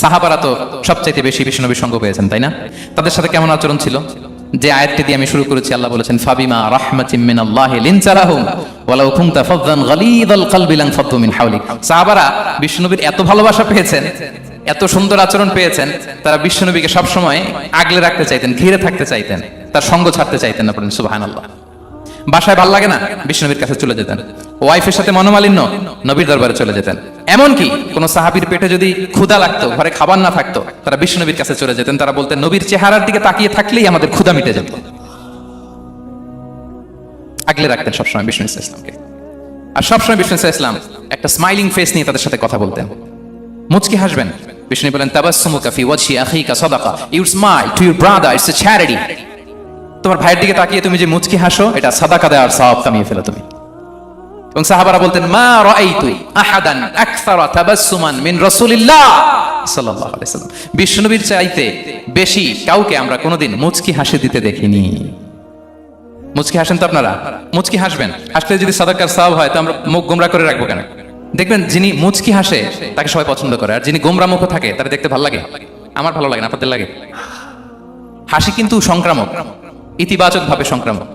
সাহাবারা তো সবচাইতে বেশি বিষ্ণুনবীর সঙ্গ পেয়েছেন, তাই না? তাদের সাথে কেমন আচরণ ছিল? যে আয়াতটি দিয়ে আমি শুরু করেছি, আল্লাহ বলেছেন, ফাবিমা রাহমাতিম মিন আল্লাহি লিনজালাহুম, ওয়ালাউ কুনতা ফাদদান গালিদাল কলবি লান ফাদ্দু মিন হাওলিক। সাহাবারা বিষ্ণুনবীর এত ভালোবাসা পেয়েছেন, এত সুন্দর আচরণ পেয়েছেন, তারা বিষ্ণুনবীকে সবসময় আগলে রাখতে চাইতেন, ঘিরে থাকতে চাইতেন, তার সঙ্গ ছাড়তে চাইতেন না বলেন সুবহানাল্লাহ। বাসায় ভালো লাগে না? বিষ্ণুনবীর কাছে চলে যেতেন। ওয়াইফের সাথে মনোমালিন্য? নবীর দরবারে চলে যেতেন। এমনকি কোন সাহাবীর পেটে যদি ক্ষুধা লাগতো, ঘরে খাবার না থাকতো, তারা বিষ্ণুনবীর কাছে চলে যেতেন, তারা বলতেন, নবীর চেহারার দিকে তাকিয়ে থাকলেই আমাদের ক্ষুধা মিটে যেত। আগলে রাখতেন সবসময় বিষ্ণু ইসলামকে। আর সবসময় বিষ্ণু ইসলাম একটা স্মাইলিং ফেস নিয়ে তাদের সাথে কথা বলতেন। মুচকি হাসবেন। বিষ্ণু বলেন, তাবাসসুমুকা ফি ওয়াজহি আখিকা সাদাকা। Smile to your brother it's a charity তোমার ভাইয়ের দিকে তাকিয়ে তুমি যে মুচকি হাসো, এটা সাদাকা দেওয়ার সওয়াব কামিয়ে ফেলো তুমি। এবং সাহাবারা বলতেন, মা রাআইতু আহাদান আকসারা তাবাসসুমান মিন রাসূলিল্লাহ সাল্লাল্লাহু আলাইহি সাল্লাম বিষ্ণুবীর চাইতে বেশি কাউকে আমরা কোনোদিন মুচকি হাসি দিতে দেখিনি। মুচকি হাসেন তো আপনারা? মুচকি হাসবেন। হাসলে যদি সাদাকার সওয়াব হয়, তো আমরা মুখ গোমরা করে রাখব কেন? দেখবেন যিনি মুচকি হাসে, তাকে সবাই পছন্দ করে, আর যিনি গোমরা মুখ থাকে, তারা দেখতে ভালো লাগে। আমার ভালো লাগে না, আপনাদের লাগে? হাসি কিন্তু সংক্রামক ইতিবাচক ভাবে সংক্রামক।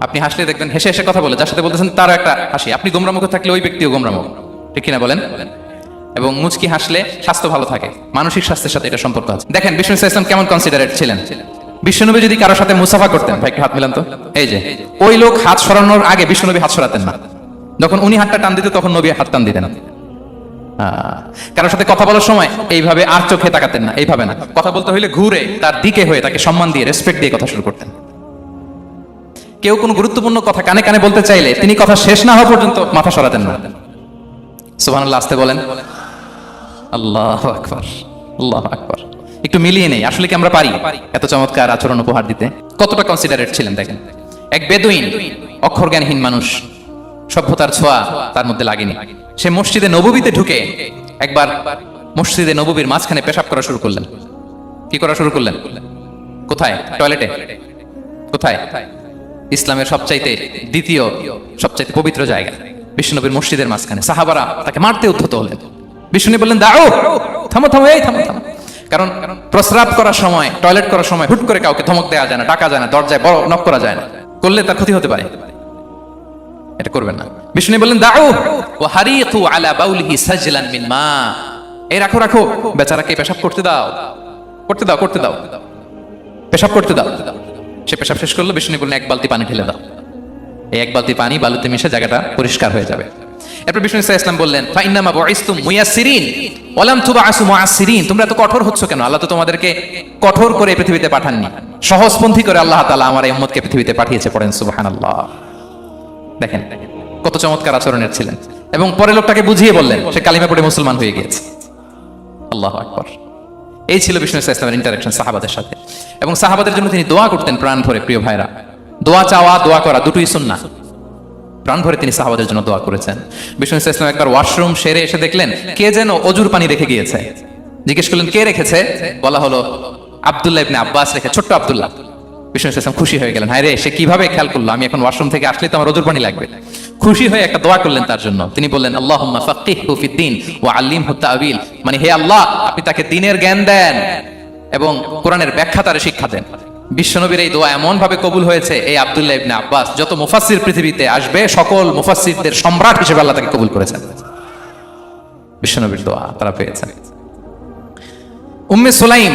আপনি হাসলে দেখবেন, হেসে হেসে কথা বলে, যার সাথে বলতেছেন তারও একটা হাসি। আপনি গোমরামুখ থাকলে ওই ব্যক্তিও গোমরামুখ। ঠিক কিনা বলেন? এবং মুচকি হাসলে স্বাস্থ্য ভালো থাকে, মানসিক স্বাস্থ্যের সাথে এটা সম্পর্ক আছে। দেখেন, বিষ্ণু ইসলাম কেমন কনসিডারেট ছিলেন? বিষ্ণুনবী যদি কারোর সাথে মুসাফা করতেন, ভাই, একটু হাত মিলান তো। এই যে, ওই লোক হাত সরানোর আগে বিষ্ণুনবী হাত সরাতেন না। যখন উনি হাতটা টান দিত তখন নবী হাত টান দিতেন। কারোর সাথে কথা বলার সময় এইভাবে আর চোখে তাকাতেন না, এইভাবে না। কথা বলতে হইলে ঘুরে তার দিকে হয়ে তাকে সম্মান দিয়ে রেসপেক্ট দিয়ে কথা শুরু করতেন। কেউ কোনো গুরুত্বপূর্ণ কথা কানে কানে বলতে চাইলে তিনি কথা শেষ না হওয়া পর্যন্ত মাথা সরাতেন না। সুবহানাল্লাহ, আসতে বলেন। আল্লাহ আকবার আল্লাহ আকবার। একটু মিলিয়ে নেই, আসলে কি আমরা পারি? এত চমৎকার আচরণ উপহার দিতে। কতটা কনসিডারেট ছিলেন দেখেন। এক বেদুইন অক্ষর জ্ঞানহীন মানুষ, সভ্যতার ছোঁয়া তার মধ্যে লাগেনি। সে মসজিদে নববীতে ঢুকে একবার মসজিদে নববীর মাঝখানে পেশাব করা শুরু করলেন। কি করা শুরু করলেন? কোথায়? টয়লেটে? কোথায়? ইসলামের সবচাইতে দ্বিতীয়, সবচাইতে পবিত্র জায়গা বিষ্ণুনবীর মসজিদের মাঝখানে। সাহাবারা তাকে মারতে উদ্ধত হলেন। বিষ্ণু বললেন দাও থামো থামো, এই থামো থামো। কারণ প্রস্রাব করার সময়, টয়লেট করার সময় হুট করে কাউকে ধমক দেওয়া যায় না, ডাকা যায় না, দরজায় বড় নক করা যায় না। করলে তার ক্ষতি হতে পারে। এটা করবেন না। বিষ্ণু বললেন দাও ও হারিকু আলা বাউলিহি সাজলান মিন মা। এই রাখো রাখো, বেচারাকে পেশাব করতে দাও। করতে দাও করতে দাও। পেশাব করতে দাও। সে পেশাব শেষ করল, বিষ্ণু বললেন এক বালতি পানি ঢেলে দাও। এই এক বালতি পানি বালুতে মিশে জায়গাটা পরিষ্কার হয়ে যাবে। এরপর বিষ্ণু ইসা ইসলাম বললেন ফাইন্নামা বুইসতুম মুয়াসসিরিন, ওয়ালাম তুবাসু মুআসসিরিন। তোমরা তো কঠোর হচ্ছ কেন? আল্লাহ তো তোমাদেরকে কঠোর করে পৃথিবীতে পাঠাননি। সহজপন্থী করে আল্লাহ তাআলা আমার এই উম্মতকে পৃথিবীতে পাঠিয়েছে পড়েন, সুবহানাল্লাহ। দেখেন, কত চমৎকার আচরণের ছিলেন। এবং পরে লোকটাকে বুঝিয়ে বললেন, সে কালিমা পড়ে মুসলমান হয়ে গিয়েছে। আল্লাহ আকবর। এই ছিল বিষ্ণু ইসলাম ইসলামের ইন্টারাকশন সাহাবাদের সাথে। এবং সাহাবাদের জন্য তিনি দোয়া করতেন প্রাণ ভরে, প্রিয় ভাইরা। দোয়া চাওয়া, দোয়া করা দুটোই সুন্না প্রাণ ভরে তিনি সাহাবাদের জন্য দোয়া করেছেন। বিষ্ণু ইসলাম একবার ওয়াশরুম সেরে এসে দেখলেন, কে যেন অজুর পানি রেখে গিয়েছে। জিজ্ঞেস করলেন, কে রেখেছে? বলা হলো, আব্দুল্লাহ ইবনে আব্বাস রেখে, ছোট্ট আবদুল্লাহ। বিষ্ণু ইসলাম খুশি হয়ে গেলেন, হায় রে, সে কীভাবে খেয়াল করল? আমি এখন ওয়াশরুম থেকে আসলে তো আমার অজুর পানি লাগবে। খুশি হয়ে একটা দোয়া করলেন তার জন্য। তিনি বললেন, আল্লাহুম্মা ফাক্কিহহু ফিদ্দিন ওয়া আল্লিমহু তাআবিল মানে হে আল্লাহ, আপনি তাকে দ্বীনের জ্ঞান দেন এবং কোরআনের ব্যাখ্যা তারে শিক্ষা দেন। বিশ্বনবীর এই দোয়া এমন ভাবে কবুল হয়েছে, এই আব্দুল্লাহ ইবনে আব্বাস, যত মুফাসসির পৃথিবীতে আসবে, সকল মুফাসসিরদের সম্রাট হিসেবে আল্লাহ তাকে কবুল করেছেন। বিশ্বনবীর দোয়া তারা পেয়েছেন। উম্মে সুলাইম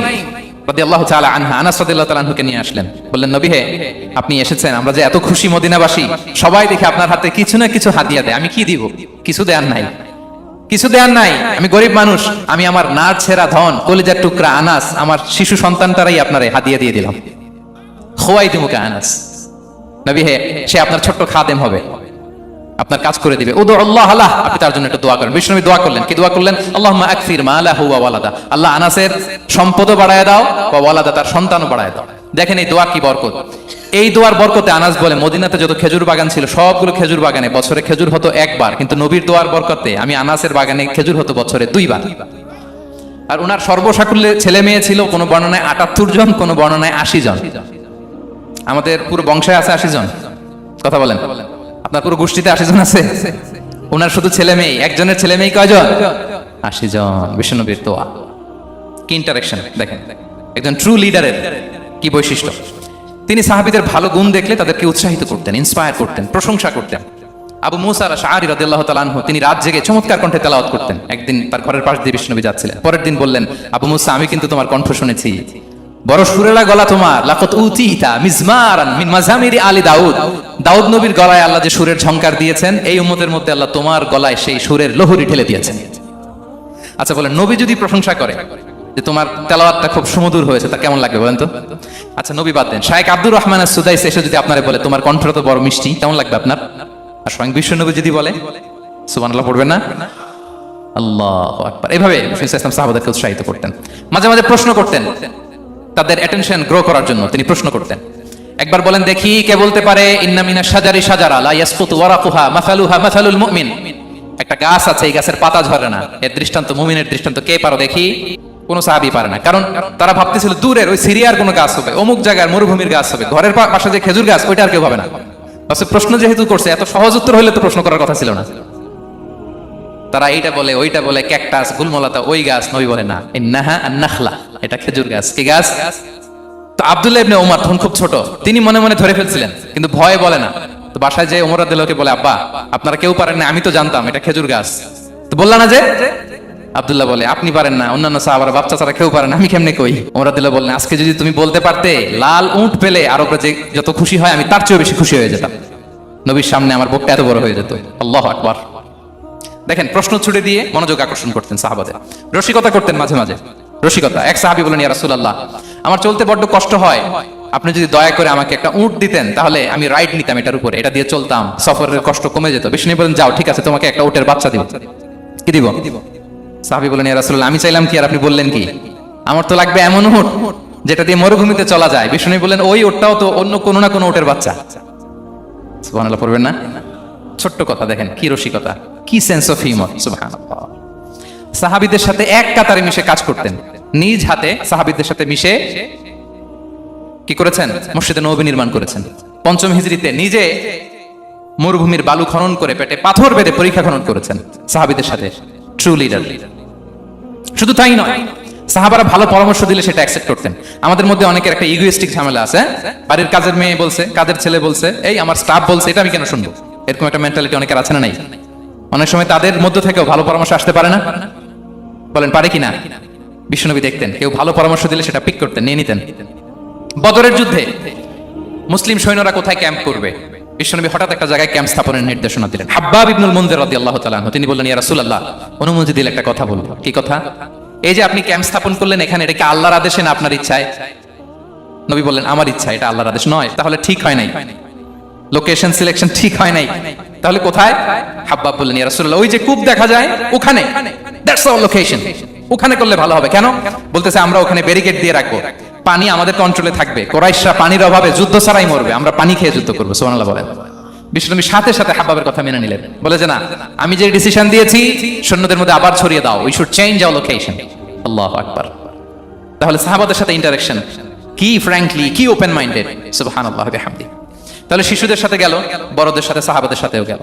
কিছু দেয়ার নাই। কিছু দেয়ার নাই। আমি গরিব মানুষ, আমি আমার ছেঁড়া ধন টুকরা আনাস, আমার শিশু দিয়ে দিলাম। সে আপনার ছোট্ট খাদেম হবে। আপনার কাজ করে দিবে। উদু আল্লাহ আল্লাহ আপনি তার জন্য একটা দোয়া করেন। বিষ্ণু দোয়া করলেন। কি দোয়া করলেন? আল্লাহ আকসির মা আলাহু ওয়া ওয়ালাদা। আল্লাহ আনাসের সম্পদও বাড়ায় দাও বা ওয়ালাদা তার সন্তানও বাড়ায় দাও। দেখেন এই দোয়া কি বরকত। এই দোয়ার বরকতে আনাস বলে, মদিনাতে যত খেজুর বাগান ছিল, সবগুলো খেজুর বাগানে বছরে খেজুর হতো একবার। কিন্তু নবীর দোয়ার বরকতে আমি আনাসের বাগানে খেজুর হতো বছরে দুইবার। আর ওনার সর্বসাকুল্যে ছেলে মেয়ে ছিল, কোনো বর্ণনায় আটাত্তর জন, কোনো বর্ণনায় আশি জন। আমাদের পুরো বংশে আছে আশি জন। কথা বলেন। আপনার পুরো গোষ্ঠীতে আশি জন আছে? ওনার শুধু ছেলে মেয়ে, একজনের ছেলে মেয়ে কয়জন? আশি জন বিশ্বনবীর তোয়া। কি ইন্টারাকশন দেখেন, একজন ট্রু লিডারের কি বৈশিষ্ট্য? তিনি সাহাবিদের ভালো গুণ দেখলে তাদেরকে উৎসাহিত করতেন ইন্সপায়ার করতেন, প্রশংসা করতেন। আবু মুসা আল শাহরি রাদিয়াল্লাহু তাআলা তিনি রাত জেগে চমৎকার কণ্ঠে তেলাওয়াত করতেন। একদিন তার ঘরের পাশ দিয়ে বিষ্ণুনবী যাচ্ছিলেন। পরের দিন বললেন, আবু মুসা, আমি কিন্তু তোমার কণ্ঠ শুনেছি। বড় সুরেলা গলা তোমার। লাকত উতিতা মিজমারান মিন মাজামিরি আলী দাউদ। দাউদ নবীর গলায় আল্লাহ যে সুরের ঝংকার দিয়েছেন, এই উম্মতের মধ্যে আল্লাহ তোমার গলায় সেই সুরের লহরি ঢেলে দিয়েছেন। আচ্ছা বলেন, নবী যদি প্রশংসা করে যে তোমার তেলাওয়াতটা খুব সুমধুর হয়েছে, তা কেমন লাগবে বলেন তো? আচ্ছা নবী বাদ দেন। শাহেক আব্দুর রহমান সুদাইস এসে যদি আপনারে বলে, তোমার কণ্ঠটা তো বড় মিষ্টি, কেমন লাগবে আপনার? আর স্বয়ং বিশ্ব নবী যদি বলে, সুবহানাল্লাহ পড়বেন না? আল্লাহ আকবার। এভাবে সাহাবাদেরকে উৎসাহিত করতেন। মাঝে মাঝে প্রশ্ন করতেন তাদের অ্যাটেনশন গ্রো করার জন্য তিনি প্রশ্ন করতেন। একবার বলেন, দেখি কে বলতে পারে ইন্নামিনা সাজারি সাজারা লা ইয়াসকুতু ওয়ারাকুহা মাসালুহা মাসালুল মুমিন। একটা গাছ আছে, এই গাছের পাতা ঝরে না। এর দৃষ্টান্ত, মুমিনের দৃষ্টান্ত, কে পারো দেখি? কোন সাহাবি পারে না। কারণ তারা ভাবতেছিল, দূরের ওই সিরিয়ার কোনো গাছ হবে, অমুক জায়গার মরুভূমির গাছ হবে, ঘরের পাশে যে খেজুর গাছ, ওইটা আর কেউ হবে না। প্রশ্ন যেহেতু করছে, এত সহজ উত্তর হলে তো প্রশ্ন করার কথা ছিল না। তারা এইটা বলে, ওইটা বলে, ক্যাকটাস, গুলমলাতা, ওই গাছ নবী বলে না। ইন্নাহা আন্নাখলা। এটা খেজুর গাছ। কি গাছ? তো আব্দুল্লাহ ইবনে ওমর তখন খুব ছোট। তিনি মনে মনে ধরে ফেলছিলেন, কিন্তু ভয়ে বলে না। তো বাসায় যে ওমর আব্দুল্লাহকে বলে, আব্বা, আপনারা কেউ পারেন না, আমি তো জানতাম, এটা খেজুর গাছ। তো বললা না যে? আব্দুল্লাহ বলে, আপনি পারেন না, অন্যান্য সাহাবারা, বাচ্চা ছাড়া কেউ পারেন আমি কেমনে কই? ওমর আব্দুল্লাহ বললেন, আজকে যদি তুমি বলতে পারতে, লাল উঁট পেলে আরবরা যে যত খুশি হয়, আমি তার চেয়েও বেশি খুশি হয়ে যেতাম। নবীর সামনে আমার বুকটা এত বড় হয়ে যেত। আল্লাহ আকবার। দেখেন, প্রশ্ন ছুড়ে দিয়ে মনোযোগ আকর্ষণ করতেন সাহাবাদের। রসিকতা করতেন মাঝে মাঝে। রসিকতা। এক সাহাবি বলেন ইয়া রাসূলুল্লাহ, আমার চলতে বড্ড কষ্ট হয়। আপনি যদি দয়া করে আমাকে একটা উট দিতেন, তাহলে আমি রাইড নিতাম এটার উপরে। এটা দিয়ে চলতাম। সফরের কষ্ট কমে যেত। বিষ্ণু বলেন যাও, ঠিক আছে, তোমাকে একটা উটের বাচ্চা দিব। কি দিব? সাহাবি বলেন ইয়া রাসূলুল্লাহ, আমি চাইলাম কি আর আপনি বললেন কি? আমার তো লাগবে এমন উট যেটা দিয়ে মরুভূমিতে চলা যায়। বিষ্ণু বললেন, ওই উটটাও তো অন্য কোনো না কোনো উটের বাচ্চা। সুবহানাল্লাহ, পড়বেন না? ছোট্ট কথা, দেখেন, কি রসিকতা, কি সেন্স অফ হিউমার সুবহানাল্লাহ। সাহাবীদের সাথে এক কাতারে মিশে কাজ করতেন। নিজ হাতে সাহাবীদের সাথে মিশে কি করেছেন? মসজিদে নবী নির্মাণ করেছেন। পঞ্চম হিজরিতে নিজে মরুভূমির বালু খনন করে পেটে পাথর বেঁধে পরীক্ষা খনন করেছেন সাহাবীদের সাথে। ট্রু লিডার শুধু তাই নয়, সাহাবারা ভালো পরামর্শ দিলে সেটা অ্যাকসেপ্ট করতেন। আমাদের মধ্যে অনেকের একটা ইগোইস্টিক ঝামেলা আছে? বাড়ির কাজের মেয়ে বলছে, কাজের ছেলে বলছে, এই আমার স্টাফ বলছে, এটা আমি কেন শুনব? এরকম একটা মেন্টালিটি অনেকের আছে না নাই? অনেক সময় তাদের মধ্য থেকেও ভালো পরামর্শ আসতে পারে না। বলেন, পারে কি না? বিশ্বনবী দেখতেন, কেউ ভালো পরামর্শ দিলে সেটা পিক করতেন, নিয়ে নিতেন। বদরের যুদ্ধে মুসলিম সৈন্যরা কোথায় ক্যাম্প করবে? বিশ্বনবী হঠাৎ একটা জায়গায় ক্যাম্প স্থাপনের নির্দেশনা দিলেন। হাব্বাব ইবনুল মন্দির রাদিয়াল্লাহু আল্লাহ আনহু, তিনি বললেন, ইয়া রাসূলুল্লাহ, অনুমতি দিলে একটা কথা বলব। কি কথা? এই যে আপনি ক্যাম্প স্থাপন করলেন এখানে, এটা কি আল্লাহর আদেশে না আপনার ইচ্ছায়? নবী বললেন, আমার ইচ্ছা, এটা আল্লাহর আদেশ নয়, তাহলে ঠিক হয় নাই। লোকেশন সিলেকশন ঠিক হয় নাই। তাহলে কোথায়? হাব্বাব বললেন, ইয়া রাসূলুল্লাহ, ওই যে কূপ দেখা যায়, ওখানে। দ্যাটস আওয়ার লোকেশন ওখানে করলে ভালো হবে। কেন? বলতেছে, আমরা ওখানে ব্যারিকেড দিয়ে রাখব। পানি আমাদের কন্ট্রোলে থাকবে। কোরাইশরা পানির অভাবে যুদ্ধ ছাড়াই মরবে। আমরা পানি খেয়ে যুদ্ধ করব। সুবহানাল্লাহ বলেন। বিষ্ণুনবী সাথে সাথে হাব্বাবের কথা মেনে নিলেন। বলে, যে না, আমি যে ডিসিশন দিয়েছি, সৈন্যদের মধ্যে আবার ছড়িয়ে দাও। We should change our location আল্লাহু আকবার। তাহলে সাহাবাদের সাথে ইন্টারাকশন কি ফ্র্যাঙ্কলি কি ওপেন মাইন্ডেড সুবহানাল্লাহ, বিহামদি। তাহলে শিশুদের সাথে গেল, বড়দের সাথে, সাহাবাদের সাথেও গেল।